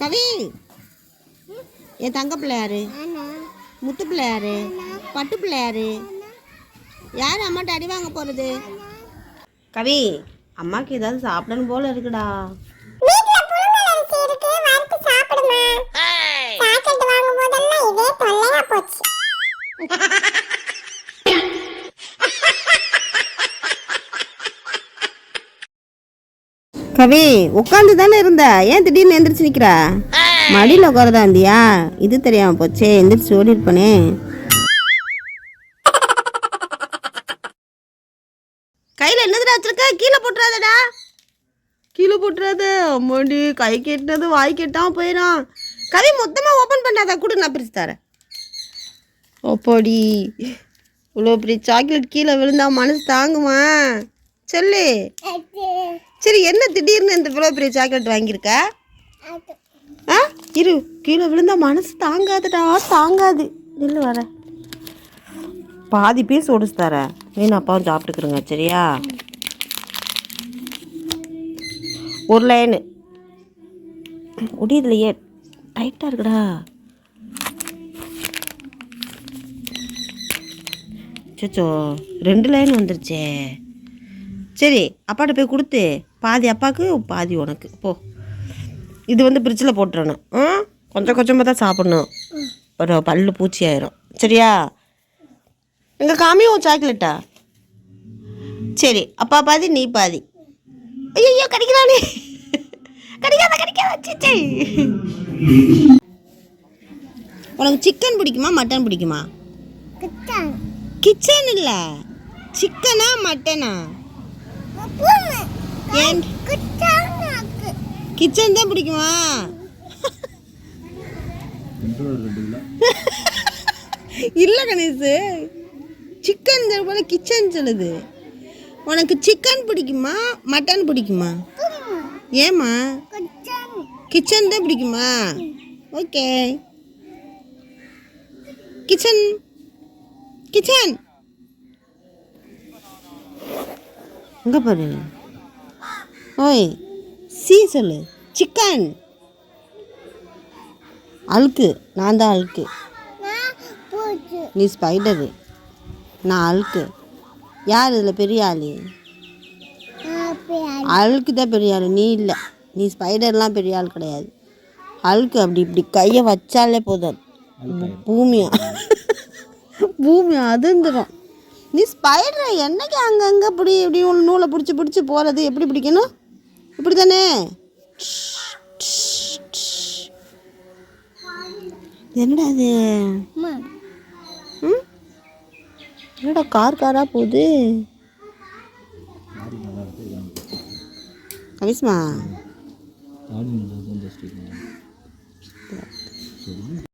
கவி என் தங்க பிள்ளை யாரு முத்து பிள்ளை யாரு பட்டு பிள்ளை யாரு யார் அம்மாட்ட அடி வாங்க போகிறது கவி அம்மாக்கு ஏதாவது சாப்பிடணும் போல இருக்குடா. கவி உட்காந்து தானே இருந்த? ஏன் திடீர்னு எந்திரிச்சு நிற்கிறா மடியில் உட்காரதா இருந்தியா இது தெரியாம போச்சே எந்திரிச்சு ஓடி இருப்பனே கையில் என்னதுடா வச்சிருக்க? கீழே போட்டுறாதடா. கீழே போட்டுறாத அம்மாடி கை கெட்டினது வாய் கெட்டாம போயிடும். கவி மொத்தமாக ஓப்பன் பண்ணாத. கூட நான் பிரிச்சு தரேன். ஓப்போடி இவ்வளோ பெரிய சாக்லேட் கீழே விழுந்தா மனசு தாங்குமா? சொல்லு. சரி என்ன திடீர்னு இந்த இவ்வளோ பெரிய சாக்லேட் வாங்கியிருக்க? ஆ? இரு கீழே விழுந்தா மனசு தாங்காதுடா தாங்காது. நில்லு வர. பாதி பீஸ் ஒடிச்சு தரேன் வேணும் அப்பாவும் சாப்பிட்டுக்கிறோங்க சரியா? ஒரு லைனு முடியலையே டைட்டாக இருக்குடா. சச்சோ ரெண்டு லைன் வந்துருச்சே. சரி அப்பாட்ட போய் கொடுத்து பாதி அப்பாவுக்கு பாதி உனக்கு. போ. இது வந்து ஃப்ரிட்ஜில் போட்டுறணும். ஆ? கொஞ்சம் கொஞ்சமாக தான் சாப்பிடணும். ஒரு பல்லு பூச்சி ஆயிரும். சரியா? எங்கள் காமியும் சாக்லேட்டா சரி அப்பா பாதி நீ பாதி. ஐயோ கடிக்கிறானே. கடிக்காத கடிக்காத சிச்சை உனக்கு சிக்கன் பிடிக்குமா மட்டன் பிடிக்குமா? கிச்சன் இல்லை. சிக்கனா மட்டனா ஏன்? கிச்சன் தான் பிடிக்குமா? இல்லை கணேஷ் சிக்கன் போல கிச்சன் சொல்லுது. உனக்கு சிக்கன் பிடிக்குமா? மட்டன் பிடிக்குமா? ஏம்மா? குத்தான் கிச்சன் தான் பிடிக்குமா? ஓகே. கிச்சன். கிச்சன். இங்கே பாரு ஓய் சி சொல்லு. சிக்கன். அழுக்கு. நான் தான் அழுக்கு. நீ ஸ்பைடரு நான் அழுக்கு. யார் இதில் பெரிய ஆள்? அழுக்கு தான் பெரிய ஆள். நீ இல்லை. நீ ஸ்பைடர்லாம் பெரிய ஆள் கிடையாது. அழுக்கு அப்படி இப்படி கையை வச்சாலே போதும். பூமியா? பூமி அதிர்ந்துடும் நீ ஸ்பைடரை என்னைக்கு அங்கங்கே இப்படி இப்படி நூலை பிடிச்சி பிடிச்சி போகிறது எப்படி பிடிக்கணும் இப்படி தானே என்னடா அது ம் என்னடா கார் காராக போகுது கவிஸ்மா